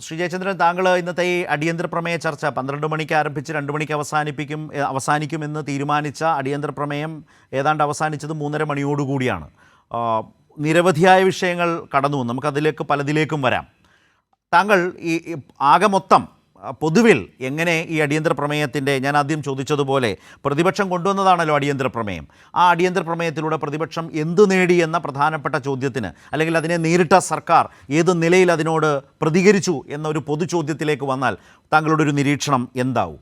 ശ്രീ ജയചന്ദ്രൻ താങ്കൾ ഇന്നത്തെ ഈ അടിയന്തര പ്രമേയ ചർച്ച പന്ത്രണ്ട് മണിക്ക് ആരംഭിച്ച് രണ്ട് മണിക്ക് അവസാനിപ്പിക്കും അവസാനിക്കും അവസാനിക്കുമെന്ന് തീരുമാനിച്ച അടിയന്തര പ്രമേയം ഏതാണ്ട് അവസാനിച്ചത് മൂന്നര മണിയോടുകൂടിയാണ് നിരവധിയായ വിഷയങ്ങൾ കടന്നു. നമുക്കതിലേക്ക് പലതിലേക്കും വരാം താങ്കൾ ഈ ആകെ മൊത്തം പൊതുവിൽ എങ്ങനെ ഈ അടിയന്തര പ്രമേയത്തിന്റെ ഞാൻ ആദ്യം ചോദിച്ചതുപോലെ പ്രതിപക്ഷം കൊണ്ടുവന്നതാണല്ലോ അടിയന്തര പ്രമേയം. ആ അടിയന്തര പ്രമേയത്തിലൂടെ പ്രതിപക്ഷം എന്തു നേടി എന്ന പ്രധാനപ്പെട്ട ചോദ്യത്തിന് അല്ലെങ്കിൽ അതിനെ നേരിട്ട സർക്കാർ ഏത് നിലയിൽ അതിനോട് പ്രതികരിച്ചു എന്ന ഒരു പൊതു ചോദ്യത്തിലേക്ക് വന്നാൽ താങ്കളുടെ ഒരു നിരീക്ഷണം എന്താവും?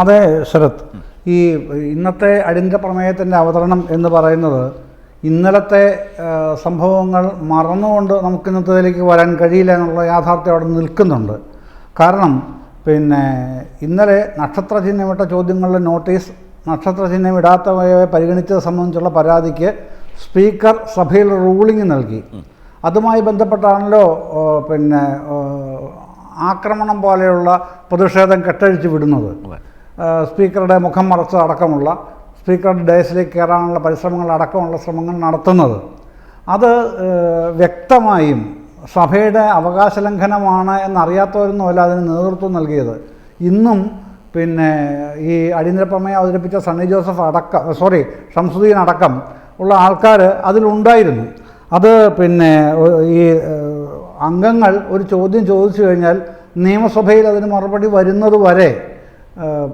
അതെ ശരത്. ഈ ഇന്നത്തെ അടിയന്തര പ്രമേയത്തിന്റെ അവതരണം എന്ന് പറയുന്നത് ഇന്നലത്തെ സംഭവങ്ങൾ മറന്നുകൊണ്ട് നമുക്ക് ഇന്നത്തേതിലേക്ക് വരാൻ കഴിയില്ല എന്നുള്ള യാഥാർത്ഥ്യം അവിടെ നിൽക്കുന്നുണ്ട്. കാരണം പിന്നെ ഇന്നലെ നക്ഷത്ര ചിഹ്നമിട്ട ചോദ്യങ്ങളുടെ നോട്ടീസ് നക്ഷത്ര ചിഹ്നം ഇടാത്തവയെ പരിഗണിച്ചത് സംബന്ധിച്ചുള്ള പരാതിക്ക് സ്പീക്കർ സഭയിൽ റൂളിംഗ് നൽകി. അതുമായി ബന്ധപ്പെട്ടാണല്ലോ പിന്നെ ആക്രമണം പോലെയുള്ള പ്രതിഷേധം കെട്ടഴിച്ച് വിടുന്നത്. സ്പീക്കറുടെ മുഖം മറച്ച് അടക്കമുള്ള സ്പീക്കറുടെ ഡയസിലേക്ക് കയറാനുള്ള പരിശ്രമങ്ങൾ അടക്കമുള്ള ശ്രമങ്ങൾ നടത്തുന്നത്. അത് വ്യക്തമായും സഭയുടെ അവകാശ ലംഘനമാണ് എന്നറിയാത്തവരൊന്നുമല്ല അതിന് നേതൃത്വം നൽകിയത്. ഇന്നും പിന്നെ ഈ അടിയന്തര പ്രമേയം അവതരിപ്പിച്ച സണ്ണി ജോസഫ് അടക്കം സോറി ഷംസുദ്ദീൻ അടക്കം ഉള്ള ആൾക്കാർ അതിലുണ്ടായിരുന്നു. അത് പിന്നെ ഈ അംഗങ്ങൾ ഒരു ചോദ്യം ചോദിച്ചു കഴിഞ്ഞാൽ നിയമസഭയിൽ അതിന് മറുപടി വരുന്നത് വരെ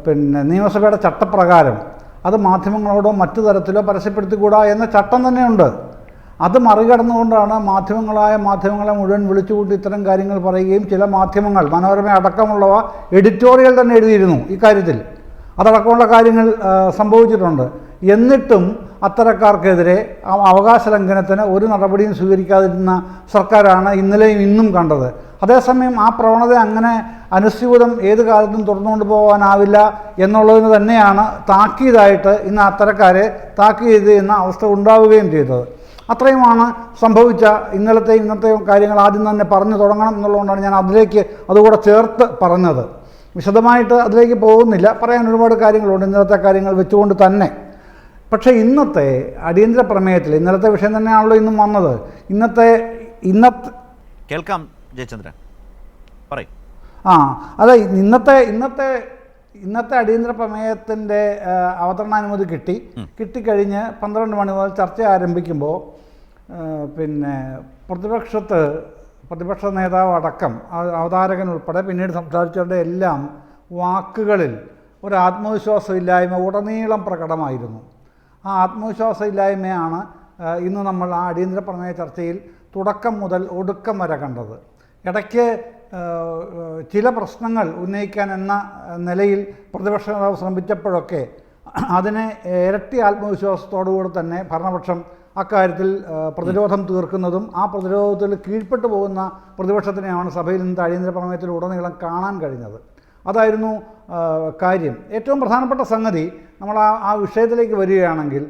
പിന്നെ നിയമസഭയുടെ ചട്ടപ്രകാരം അത് മാധ്യമങ്ങളോടോ മറ്റു തരത്തിലോ പരസ്യപ്പെടുത്തിക്കൂടാ എന്ന ചട്ടം തന്നെയുണ്ട്. അത് മറികടന്നുകൊണ്ടാണ് മാധ്യമങ്ങളായ മാധ്യമങ്ങളെ മുഴുവൻ വിളിച്ചുകൂട്ടി ഇത്തരം കാര്യങ്ങൾ പറയുകയും ചില മാധ്യമങ്ങൾ മനോരമ അടക്കമുള്ളവ എഡിറ്റോറിയൽ തന്നെ എഴുതിയിരുന്നു ഇക്കാര്യത്തിൽ അതടക്കമുള്ള കാര്യങ്ങൾ സംഭവിച്ചിട്ടുണ്ട്. എന്നിട്ടും അത്തരക്കാർക്കെതിരെ അവകാശ ലംഘനത്തിന് ഒരു നടപടിയും സ്വീകരിക്കാതിരുന്ന സർക്കാരാണ് ഇന്നലെയും ഇന്നും കണ്ടത്. അതേസമയം ആ പ്രവണത അങ്ങനെ അനുസ്യൂതം ഏത് കാലത്തും തുറന്നുകൊണ്ട് പോകാനാവില്ല എന്നുള്ളതിന് തന്നെയാണ് താക്കീതായിട്ട് ഇന്ന് അത്തരക്കാരെ താക്കീത് ചെയ്യുന്ന അവസ്ഥ ഉണ്ടാവുകയും ചെയ്തത്. അത്രയുമാണ് സംഭവിച്ച ഇന്നലത്തെ ഇന്നത്തെ കാര്യങ്ങൾ ആദ്യം തന്നെ പറഞ്ഞു തുടങ്ങണം എന്നുള്ളതുകൊണ്ടാണ് ഞാൻ അതിലേക്ക് അതുകൂടെ ചേർത്ത് പറഞ്ഞത്. വിശദമായിട്ട് അതിലേക്ക് പോകുന്നില്ല. പറയാൻ ഒരുപാട് കാര്യങ്ങളുണ്ട് ഇന്നലത്തെ കാര്യങ്ങൾ വെച്ചുകൊണ്ട് തന്നെ. പക്ഷേ ഇന്നത്തെ അടിയന്തര പ്രമേയത്തിൽ ഇന്നലത്തെ വിഷയം തന്നെയാണല്ലോ ഇന്നും വന്നത്. ഇന്നത്തെ ഇന്ന കേൾക്കാം. ജയചന്ദ്രൻ. പറയും. ആ അതെ ഇന്നത്തെ ഇന്നത്തെ ഇന്നത്തെ അടിയന്തര പ്രമേയത്തിന്റെ അവതരണാനുമതി കിട്ടി. കിട്ടിക്കഴിഞ്ഞ് പന്ത്രണ്ട് മണി മുതൽ ചർച്ച ആരംഭിക്കുമ്പോൾ പിന്നെ പ്രതിപക്ഷത്ത് പ്രതിപക്ഷ നേതാവ് അടക്കം അവതാരകൻ ഉൾപ്പെടെ പിന്നീട് സംസാരിച്ചവരുടെ എല്ലാം വാക്കുകളിൽ ഒരു ആത്മവിശ്വാസമില്ലായ്മ ഉടനീളം പ്രകടമായിരുന്നു. ആ ആത്മവിശ്വാസമില്ലായ്മയാണ് ഇന്ന് നമ്മൾ ആ അടിയന്തര പ്രമേയ ചർച്ചയിൽ തുടക്കം മുതൽ ഒടുക്കം വരെ കണ്ടത്. ഇടയ്ക്ക് ചില പ്രശ്നങ്ങൾ ഉന്നയിക്കാൻ എന്ന നിലയിൽ പ്രതിപക്ഷ നേതാവ് ശ്രമിച്ചപ്പോഴൊക്കെ അതിനെ ഇരട്ടി ആത്മവിശ്വാസത്തോടുകൂടി തന്നെ ഭരണപക്ഷം അക്കാര്യത്തിൽ പ്രതിരോധം തീർക്കുന്നതും ആ പ്രതിരോധത്തിൽ കീഴ്പ്പെട്ടു പോകുന്ന പ്രതിപക്ഷത്തിനെയാണ് സഭയിൽ നിന്ന് അടിയന്തര പ്രമേയത്തിൽ ഉടനീളം കാണാൻ കഴിഞ്ഞത്. അതായിരുന്നു കാര്യം. ഏറ്റവും പ്രധാനപ്പെട്ട സംഗതി നമ്മൾ ആ ആ വിഷയത്തിലേക്ക് വരികയാണെങ്കിൽ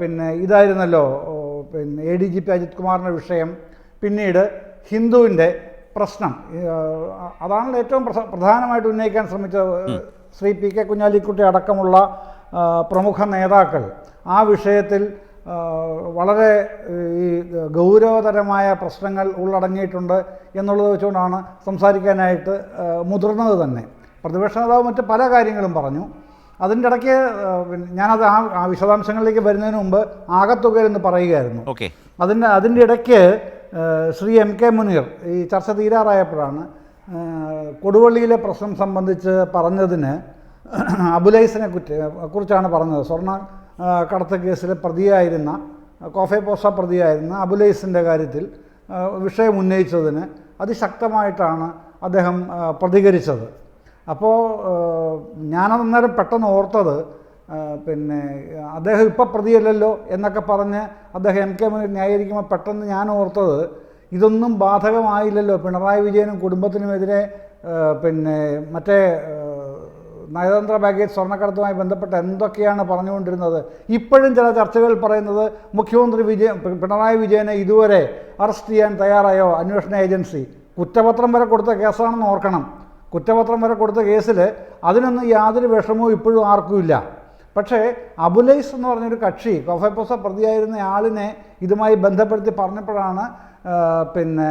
പിന്നെ ഇതായിരുന്നല്ലോ പിന്നെ A D G P Ajith കുമാറിന്റെ വിഷയം പിന്നീട് ഹിന്ദുവിന്റെ പ്രശ്നം. അതാണ് അതാണല്ലോ ഏറ്റവും പ്രധാനമായിട്ട് ഉന്നയിക്കാൻ ശ്രമിച്ച ശ്രീ പി കെ കുഞ്ഞാലിക്കുട്ടി അടക്കമുള്ള പ്രമുഖ നേതാക്കൾ. ആ വിഷയത്തിൽ വളരെ ഈ ഗൗരവതരമായ പ്രശ്നങ്ങൾ ഉള്ളടങ്ങിയിട്ടുണ്ട് എന്നുള്ളത് വെച്ചുകൊണ്ടാണ് സംസാരിക്കാനായിട്ട് മുതിർന്നത് തന്നെ. പ്രതിപക്ഷ നേതാവ് മറ്റ് പല കാര്യങ്ങളും പറഞ്ഞു. അതിന്റെ ഇടയ്ക്ക് ഞാനത് ആ വിശദാംശങ്ങളിലേക്ക് വരുന്നതിന് മുമ്പ് ആകത്തുകയെന്ന് പറയുകയായിരുന്നു. ഓക്കെ. അതിന്റെ അതിന്റെ ഇടയ്ക്ക് ശ്രീ എം കെ മുനീർ ഈ ചർച്ച തീരാറായപ്പോഴാണ് കൊടുവള്ളിയിലെ പ്രശ്നം സംബന്ധിച്ച് പറഞ്ഞതിന് അബുലൈസിനെ കുറ്റി കുറിച്ചാണ് പറഞ്ഞത്. സ്വർണ കടത്ത കേസിലെ പ്രതിയായിരുന്ന കോഫെ പോസ പ്രതിയായിരുന്ന അബുലൈസിന്റെ കാര്യത്തിൽ വിഷയം ഉന്നയിച്ചതിന് അതിശക്തമായിട്ടാണ് അദ്ദേഹം പ്രതികരിച്ചത്. അപ്പോൾ ഞാനന്നേരം പെട്ടെന്ന് ഓർത്തത് പിന്നെ അദ്ദേഹം ഇപ്പം പ്രതിയല്ലല്ലോ എന്നൊക്കെ പറഞ്ഞ് അദ്ദേഹം എം കെ മുനി ന്യായീകരിക്കുമ്പോൾ പെട്ടെന്ന് ഞാൻ ഓർത്തത് ഇതൊന്നും ബാധകമായില്ലല്ലോ. പിണറായി വിജയനും കുടുംബത്തിനുമെതിരെ പിന്നെ മറ്റേ നയതന്ത്ര പാക്കേജ് സ്വർണക്കടത്തുമായി ബന്ധപ്പെട്ട് എന്തൊക്കെയാണ് പറഞ്ഞുകൊണ്ടിരുന്നത്. ഇപ്പോഴും ചില ചർച്ചകൾ പറയുന്നത് മുഖ്യമന്ത്രി വിജയൻ പിണറായി വിജയനെ ഇതുവരെ അറസ്റ്റ് ചെയ്യാൻ തയ്യാറായോ അന്വേഷണ ഏജൻസി? കുറ്റപത്രം വരെ കൊടുത്ത കേസാണെന്ന് ഓർക്കണം. കുറ്റപത്രം വരെ കൊടുത്ത കേസിൽ അതിനൊന്നും യാതൊരു വിഷമവും ഇപ്പോഴും ആർക്കുമില്ല. പക്ഷേ അബുലൈസ് എന്ന് പറഞ്ഞൊരു കക്ഷി കൊഫൈപ്പൊസ പ്രതിയായിരുന്ന ആളിനെ ഇതുമായി ബന്ധപ്പെടുത്തി പറഞ്ഞപ്പോഴാണ് പിന്നെ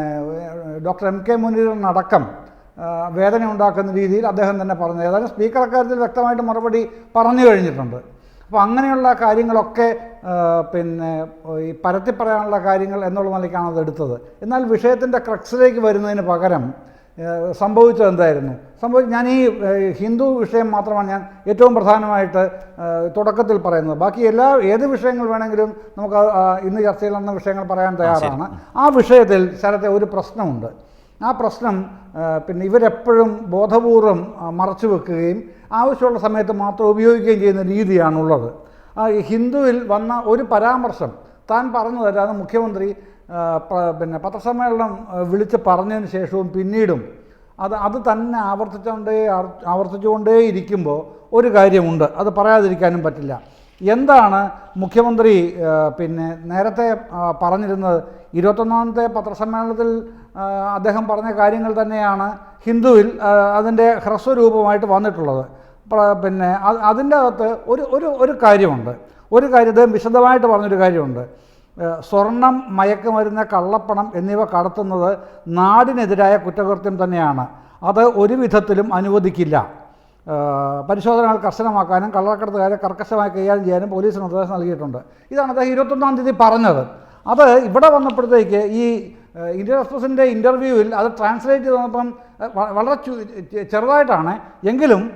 ഡോക്ടർ എം കെ മുനീറിനടക്കം വേദന ഉണ്ടാക്കുന്ന രീതിയിൽ അദ്ദേഹം തന്നെ പറഞ്ഞത്. ഏതായാലും സ്പീക്കർ അക്കാര്യത്തിൽ വ്യക്തമായിട്ട് മറുപടി പറഞ്ഞു കഴിഞ്ഞിട്ടുണ്ട്. അപ്പോൾ അങ്ങനെയുള്ള കാര്യങ്ങളൊക്കെ പിന്നെ ഈ പരത്തി പറയാനുള്ള കാര്യങ്ങൾ എന്നുള്ള നിലയ്ക്കാണ് അത് എടുത്തത് എന്നാൽ വിഷയത്തിന്റെ ക്രക്സിലേക്ക് വരുന്നതിന് പകരം സംഭവിച്ചത് എന്തായിരുന്നു സംഭവി ഞാൻ ഈ ഹിന്ദു വിഷയം മാത്രമാണ് ഞാൻ ഏറ്റവും പ്രധാനമായിട്ട് തുടക്കത്തിൽ പറയുന്നത്. ബാക്കി എല്ലാ ഏത് വിഷയങ്ങൾ വേണമെങ്കിലും നമുക്ക് ഇന്ന് ചർച്ച ചെയ്യുന്ന വിഷയങ്ങൾ പറയാൻ തയ്യാറാണ്. ആ വിഷയത്തിൽ ശരത്തെ ഒരു പ്രശ്നമുണ്ട്. ആ പ്രശ്നം പിന്നെ ഇവരെപ്പോഴും ബോധപൂർവം മറച്ചു വെക്കുകയും ആവശ്യമുള്ള സമയത്ത് മാത്രം ഉപയോഗിക്കുകയും ചെയ്യുന്ന രീതിയാണുള്ളത്. ആ ഹിന്ദുവിൽ വന്ന ഒരു പരാമർശം താൻ പറഞ്ഞു തരാതെ മുഖ്യമന്ത്രി പിന്നെ പത്രസമ്മേളനം വിളിച്ച് പറഞ്ഞതിന് ശേഷവും പിന്നീടും അത് അത് തന്നെ ആവർത്തിച്ചുകൊണ്ടേ ആവർത്തിച്ചുകൊണ്ടേ ഇരിക്കുമ്പോൾ ഒരു കാര്യമുണ്ട്. അത് പറയാതിരിക്കാനും പറ്റില്ല. എന്താണ് മുഖ്യമന്ത്രി പിന്നെ നേരത്തെ പറഞ്ഞിരുന്നത്? ഇരുപത്തൊന്നാമത്തെ പത്രസമ്മേളനത്തിൽ അദ്ദേഹം പറഞ്ഞ കാര്യങ്ങൾ തന്നെയാണ് ഹിന്ദുവിൽ അതിന്റെ ഹ്രസ്വരൂപമായിട്ട് വന്നിട്ടുള്ളത്. പിന്നെ അത് അതിന്റെ അകത്ത് ഒരു ഒരു ഒരു കാര്യമുണ്ട്. ഒരു കാര്യം അദ്ദേഹം വിശദമായിട്ട് പറഞ്ഞൊരു കാര്യമുണ്ട്. സ്വർണം മയക്കുമരുന്ന് കള്ളപ്പണം എന്നിവ കടത്തുന്നത് നാടിനെതിരായ കുറ്റകൃത്യം തന്നെയാണ്. അത് ഒരു വിധത്തിലും അനുവദിക്കില്ല. പരിശോധനകൾ കർശനമാക്കാനും കള്ളക്കടത്തുകാരെ കർക്കശമായി കൈകാര്യം ചെയ്യാനും പോലീസ് നിർദ്ദേശം നൽകിയിട്ടുണ്ട്. ഇതാണ് അദ്ദേഹം ഇരുപത്തൊന്നാം തീയതി പറഞ്ഞത്. അത് ഇവിടെ വന്നപ്പോഴത്തേക്ക് ഈ ഇന്ത്യൻ എക്സ്പ്രസിന്റെ ഇന്റർവ്യൂവിൽ അത് ട്രാൻസ്ലേറ്റ് ചെയ്ത് വളരെ ചെറുതായിട്ടാണ്. എങ്കിലും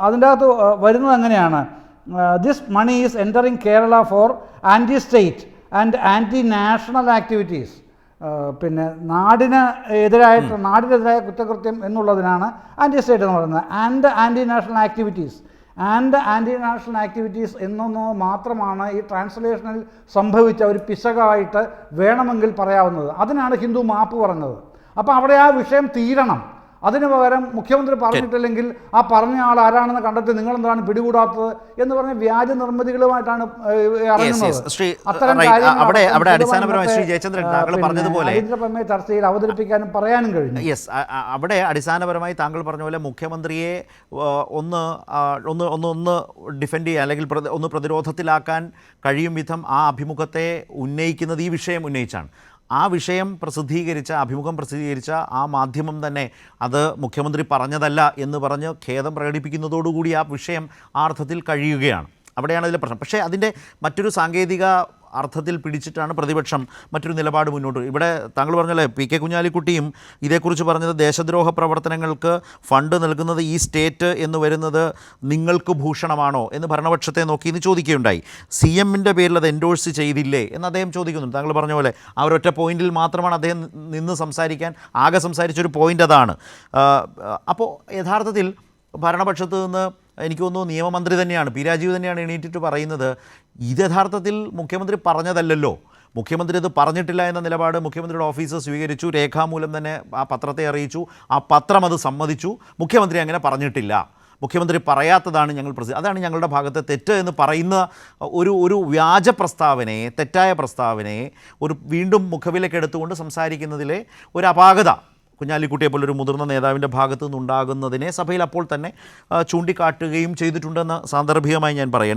അതിന്റെ അകത്ത് വരുന്നത് എങ്ങനെയാണ്? This money is entering Kerala for anti state and anti national activities പിന്നെ നാടിന് എതിരായിട്ട് നാടിനെതിരായ കുറ്റകൃത്യം എന്നുള്ളതിനാണ് ആന്റി സ്റ്റേറ്റ് എന്ന് പറയുന്നത്. And anti national activities and anti national activities എന്നൊന്നോ മാത്രമാണ് ഈ ട്രാൻസ്ലേഷനിൽ സംഭവിച്ച ഒരു പിശകായിട്ട് വേണമെങ്കിൽ പറയാവുന്നത്. അതിനാണ് ഹിന്ദു മാപ്പ് പറഞ്ഞത്. അപ്പോൾ അവിടെ ആ വിഷയം തീരണം. അതിന് പകരം മുഖ്യമന്ത്രി പറഞ്ഞിട്ടില്ലെങ്കിൽ ആ പറഞ്ഞ ആൾ ആരാണെന്ന് കണ്ടെത്തി നിങ്ങൾ എന്താണ് പിടികൂടാത്തത് എന്ന് പറഞ്ഞ വ്യാജ നിർമ്മിതികളുമായിട്ടാണ് ഇറങ്ങുന്നത്. ചർച്ചയിൽ അവതരിപ്പിക്കാനും പറയാനും കഴിഞ്ഞു. യെസ് അവിടെ അടിസ്ഥാനപരമായി താങ്കൾ പറഞ്ഞ പോലെ മുഖ്യമന്ത്രിയെ ഒന്ന് ഒന്ന് ഒന്ന് ഒന്ന് ഡിഫെൻഡ് ചെയ്യുക അല്ലെങ്കിൽ ഒന്ന് പ്രതിരോധത്തിലാക്കാൻ കഴിയും വിധം ആ അഭിമുഖത്തെ ഉന്നയിക്കുന്നത് ഈ വിഷയം ഉന്നയിച്ചാണ്. ആ വിഷയം പ്രസിദ്ധീകരിച്ച അഭിമുഖം പ്രസിദ്ധീകരിച്ച ആ മാധ്യമം തന്നെ അത് മുഖ്യമന്ത്രി പറഞ്ഞതല്ല എന്ന് പറഞ്ഞ് ഖേദം പ്രകടിപ്പിക്കുന്നതോടുകൂടി ആ വിഷയം ആ അർത്ഥത്തിൽ കഴിയുകയാണ്. അവിടെയാണ് അതിലെ പ്രശ്നം. പക്ഷേ അതിന്റെ മറ്റൊരു സാങ്കേതിക അർത്ഥത്തിൽ പിടിച്ചിട്ടാണ് പ്രതിപക്ഷം മറ്റൊരു നിലപാട് മുന്നോട്ട്. ഇവിടെ താങ്കൾ പറഞ്ഞല്ലേ പി കെ കുഞ്ഞാലിക്കുട്ടിയും ഇതേക്കുറിച്ച് പറഞ്ഞത് ദേശദ്രോഹ പ്രവർത്തനങ്ങൾക്ക് ഫണ്ട് നൽകുന്നത് ഈ സ്റ്റേറ്റ് എന്ന് വരുന്നത് നിങ്ങൾക്ക് ഭൂഷണമാണോ എന്ന് ഭരണപക്ഷത്തെ നോക്കി ഇന്ന് ചോദിക്കുകയുണ്ടായി. സി എമ്മിന്റെ പേരിൽ അത് എൻഡോഴ്സ് ചെയ്തില്ലേ എന്ന് അദ്ദേഹം ചോദിക്കുന്നുണ്ട്. താങ്കൾ പറഞ്ഞ പോലെ ആ ഒരൊറ്റ പോയിന്റിൽ മാത്രമാണ് അദ്ദേഹം നിന്ന് സംസാരിക്കാൻ ആകെ സംസാരിച്ചൊരു പോയിന്റ് അതാണ്. അപ്പോൾ യഥാർത്ഥത്തിൽ ഭരണപക്ഷത്ത് നിന്ന് എനിക്ക് തോന്നുന്നു നിയമമന്ത്രി തന്നെയാണ് പി രാജീവ് തന്നെയാണ് എണീറ്റിട്ട് പറയുന്നത്. ഇത് യഥാർത്ഥത്തിൽ മുഖ്യമന്ത്രി പറഞ്ഞതല്ലല്ലോ. മുഖ്യമന്ത്രി ഇത് പറഞ്ഞിട്ടില്ല എന്ന നിലപാട് മുഖ്യമന്ത്രിയുടെ ഓഫീസ് സ്വീകരിച്ചു. രേഖാമൂലം തന്നെ ആ പത്രത്തെ അറിയിച്ചു. ആ പത്രം അത് സമ്മതിച്ചു. മുഖ്യമന്ത്രി അങ്ങനെ പറഞ്ഞിട്ടില്ല. മുഖ്യമന്ത്രി പറയാത്തതാണ് ഞങ്ങൾ പ്രസി അതാണ് ഞങ്ങളുടെ ഭാഗത്തെ തെറ്റ് എന്ന് പറയുന്ന ഒരു ഒരു വ്യാജ പ്രസ്താവനയെ തെറ്റായ പ്രസ്താവനയെ ഒരു വീണ്ടും മുഖവിലേക്ക് എടുത്തുകൊണ്ട് സംസാരിക്കുന്നതിലെ ഒരു അപാകത. കുഞ്ഞാലിക്കുട്ടിയെ പോലൊരു മുതിർന്ന നേതാവിന്റെ ഭാഗത്തു നിന്നുണ്ടാകുന്നതിനെ സഭയിൽ അപ്പോൾ തന്നെ ചൂണ്ടിക്കാട്ടുകയും ചെയ്തിട്ടുണ്ടെന്ന് സാന്ദർഭികമായി ഞാൻ പറയുകയാണ്